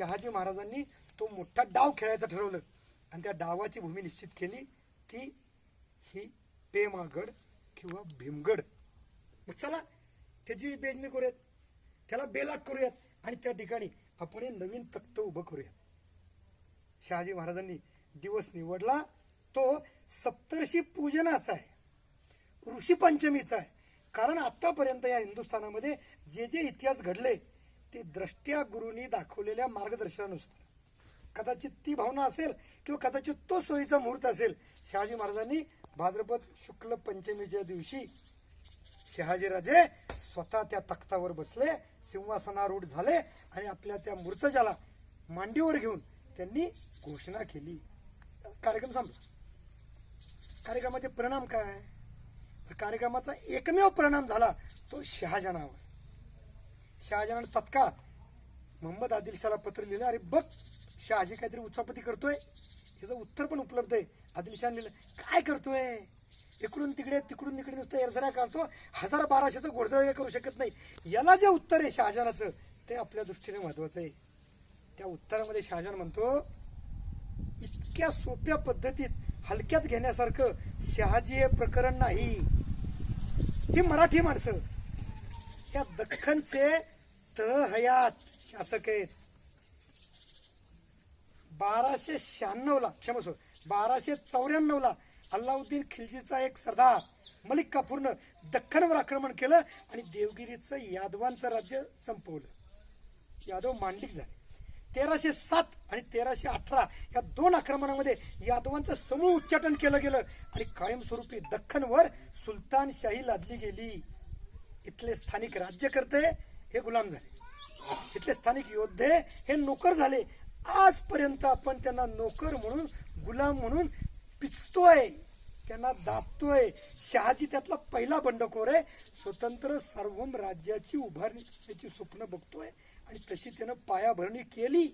शहाजी महाराजांनी तो मोठा डाव खेळायचं ठरवलं. आणि त्या डावाची भूमी निश्चित केली ती ही पेमागड किंवा भीमगड. मग चला त्याची बेजमी करूयात. त्याला बेलाग करूयात. आणि त्या ठिकाणी आपण हे नवीन तख्त उभं करूयात. शहाजी महाराजांनी दिवस निवडला. तो सप्तर्षी पूजनाचा आहे. ऋषी पंचमीचा आहे. कारण आतापर्यंत या हिंदुस्थानामध्ये जे जे इतिहास घडले ते द्रष्ट्या गुरूंनी दाखवलेल्या मार्गदर्शनानुसार. कदाचित ती भावना असेल किंवा कदाचित तो सोयीचा मुहूर्त असेल शहाजी महाराजांनी भाद्रपद शुक्ल पंचमीच्या दिवशी शहाजीराजे स्वतः त्या तख्तावर बसले सिंहासनारूढ झाले आणि आपल्या त्या मूर्तजाला मांडीवर घेऊन त्यांनी घोषणा केली. कार्यक्रम संपला. कार्यक्रमाचे परिणाम काय? कार्यक्रमाचा एकमेव परिणाम झाला तो शहाजहानावर शहाजहान तत्काळ मोहम्मद आदिलशाला पत्र लिहिलं. अरे बघ शहाजी काहीतरी उच्चापती करतोय. ह्याचं उत्तर पण उपलब्ध आहे. आदिलशान लिहिलं काय करतोय? इकडून तिकडे तिकडून तिकडे नुसतं एरझऱ्या काढतो. हजार बाराशेचं गोडदळ करू शकत नाही. याला जे उत्तर आहे शहाजहानाचं ते आपल्या दृष्टीने महत्वाचं आहे. त्या उत्तरामध्ये शहाजहान म्हणतो इतक्या सोप्या पद्धतीत हलक्यात घेण्यासारखं शहाजी हे प्रकरण नाही. ही मराठी माणसं या दख्खनचे तहयात शासक. आहेत बाराशे शहाण्णव ला क्षमस्व. बाराशे चौऱ्याण्णव ला अल्लाउद्दीन खिलजीचा एक सरदार मलिक काफूरनं दख्खनवर आक्रमण केलं आणि देवगिरीचं यादवांचं राज्य संपवलं. यादव मांडलिक झाले. तेराशे सात आणि तेराशे अठरा या दोन आक्रमणामध्ये यादवांचं समूळ उच्चाटन केलं गेलं आणि कायमस्वरूपी दख्खनवर सुलतानशाही लादली गेली. इथले स्थानिक राज्यकर्ते हे गुलाम झाले. तिथले स्थानिक योद्धे हे नोकर झाले. आजपर्यंत आपण त्यांना नोकर म्हणून गुलाम म्हणून पिचतोय. त्यांना दाबतोय. शहाजी त्यातला पहिला बंडखोर आहे. स्वतंत्र सार्वभौम राज्याची उभारण्याची स्वप्न बघतोय. आणि तशी त्यानं पायाभरणी केली.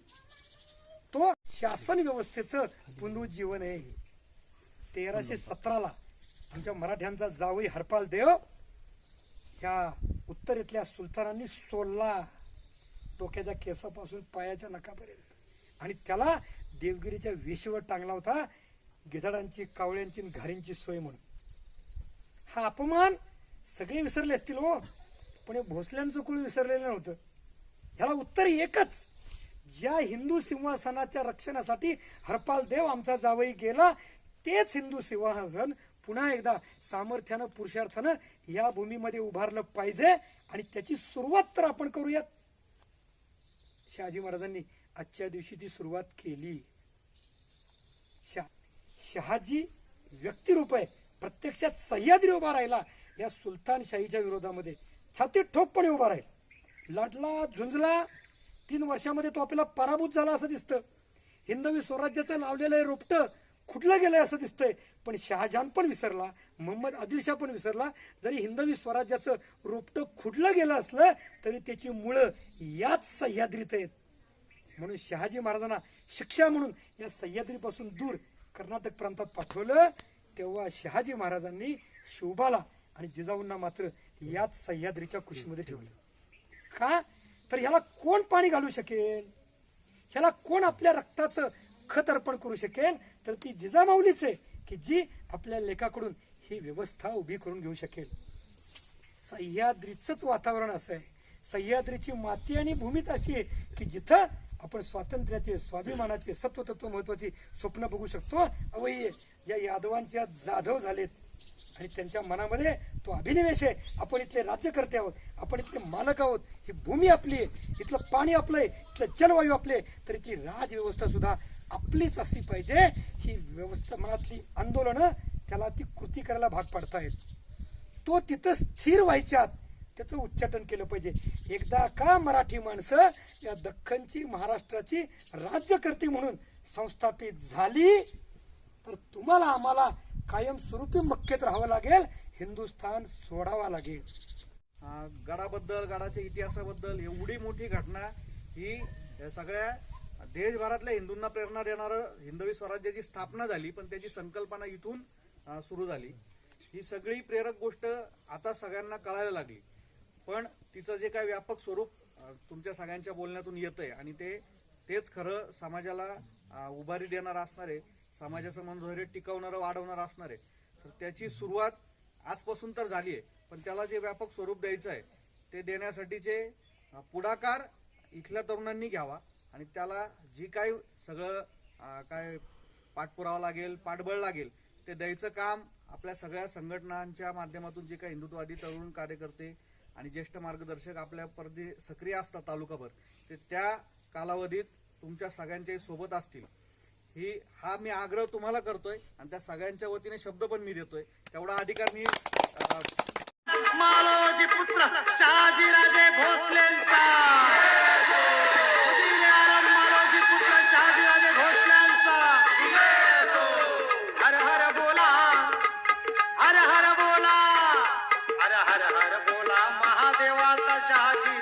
तो शासन व्यवस्थेचं पुनरुज्जीवन आहे. तेराशे सतराला आमच्या मराठ्यांचा जावई हरपाल देव ह्या उत्तरेतल्या सुलतानांनी सोलला डोक्याच्या केसापासून पायाच्या नखापर्यंत. आणि त्याला देवगिरीच्या वेशीवर टांगला होता गिधाडांची कावळ्यांची घारींची सोय म्हणून. हा अपमान सगळे विसरले असतील हो पण हे भोसल्यांचं कुळ विसरलेलं नव्हतं. ह्याला उत्तर एकच ज्या हिंदू सिंहासनाच्या रक्षणासाठी हरपाल देव आमचा जावई गेला तेच हिंदू सिंहासन पुन्हा एकदा सामर्थ्यानं पुरुषार्थानं या भूमीमध्ये उभारलं पाहिजे आणि त्याची सुरुवात तर आपण करूयात. शहाजी महाराजांनी आजच्या दिवशी ती सुरुवात केली. शहा शहाजी व्यक्तिरूप आहे. प्रत्यक्षात सह्याद्री उभा राहिला. या सुलतानशाहीच्या विरोधामध्ये छातीत ठोकपणे उभा राहील. लढला झुंजला तीन वर्षामध्ये तो आपल्याला पराभूत झाला असं दिसतं. हिंदवी स्वराज्याचं लावलेलं आहे रोपटं. खुटलं गेलंय असं दिसतंय. पण शहाजहान पण विसरला मोहम्मद आदिलशाह पण विसरला. जरी हिंदवी स्वराज्याचं रोपटं खुडलं गेलं असलं तरी त्याची मुळं याच सह्याद्रीत आहेत. म्हणून शहाजी महाराजांना शिक्षा म्हणून या सह्याद्रीपासून दूर कर्नाटक प्रांतात पाठवलं तेव्हा शहाजी महाराजांनी शोभाला आणि जिजाऊंना मात्र याच सह्याद्रीच्या कुशीमध्ये ठेवलं. का? तर ह्याला कोण पाणी घालू शकेल? ह्याला कोण आपल्या रक्ताचं खत अर्पण करू शकेल? तर ती जिजामाऊलीच आहे की जी आपल्या लेखाकडून ही व्यवस्था उभी करून घेऊ शकेल. सह्याद्रीचंच वातावरण असं आहे. सह्याद्रीची माती आणि भूमीत अशी आहे की जिथं आपण स्वातंत्र्याचे स्वाभिमानाचे सत्वतत्व महत्वाची स्वप्न बघू शकतो अवय ज्या यादवांच्या जाधव झालेत. आणि त्यांच्या मनामध्ये तो अभिनिवेश आहे. आपण इथले राज्यकर्ते आहोत. आपण इथले मालक आहोत. ही भूमी आपली आहे. इथलं पाणी आपलं आहे. इथलं जलवायू आपले तर तरी ती राजव्यवस्था सुद्धा आपलीच असली पाहिजे. ही व्यवस्था मनातली आंदोलनं त्याला ती कृती करायला भाग पाडतायत तो तिथं स्थिर व्हायच्यात त्याचं उच्चाटन केलं पाहिजे. एकदा का मराठी माणसं या दख्खनची महाराष्ट्राची राज्यकर्ती म्हणून संस्थापित झाली तर तुम्हाला आम्हाला कायमस्वरूपी मक्केत राहावं लागेल हिंदुस्थान सोडावा लागेल. गडाबद्दल गडाच्या इतिहासाबद्दल एवढी मोठी घटना ही या सगळ्या देशभरातल्या हिंदूंना प्रेरणा देणारं हिंदवी स्वराज्याची स्थापना झाली पण त्याची संकल्पना इथून सुरू झाली. ही सगळी प्रेरक गोष्ट आता सगळ्यांना कळायला लागली. पण तिचं जे काय व्यापक स्वरूप तुमच्या सगळ्यांच्या बोलण्यातून येतंय आणि ते तेच खरं समाजाला उभारी देणारं असणार आहे. समाजाचं मनधैर्य टिकवणारं वाढवणारं असणार आहे. तर त्याची सुरुवात आजपासून तर झाली आहे पण त्याला जे व्यापक स्वरूप द्यायचं आहे ते देण्यासाठीचे पुढाकार इथल्या तरुणांनी घ्यावा. आणि त्याला जी काही सगळं काय पाठपुरावा लागेल पाठबळ लागेल ते द्यायचं काम आपल्या सगळ्या संघटनांच्या माध्यमातून जे काही हिंदुत्ववादी तरुण कार्यकर्ते आणि ज्येष्ठ मार्गदर्शक आपल्या प्रति सक्रिय असतात तालुकाभर ते त्या कालावधीत तुमच्या सगळ्यांच्याही सोबत असतील. ही हा मी आग्रह तुम्हाला करतोय आणि त्या सगळ्यांच्या वतीने शब्द पण मी देतोय. तेवढा अधिकार मी मालोजी पुत्र शहाजीराजे भोसलेंचा. जागी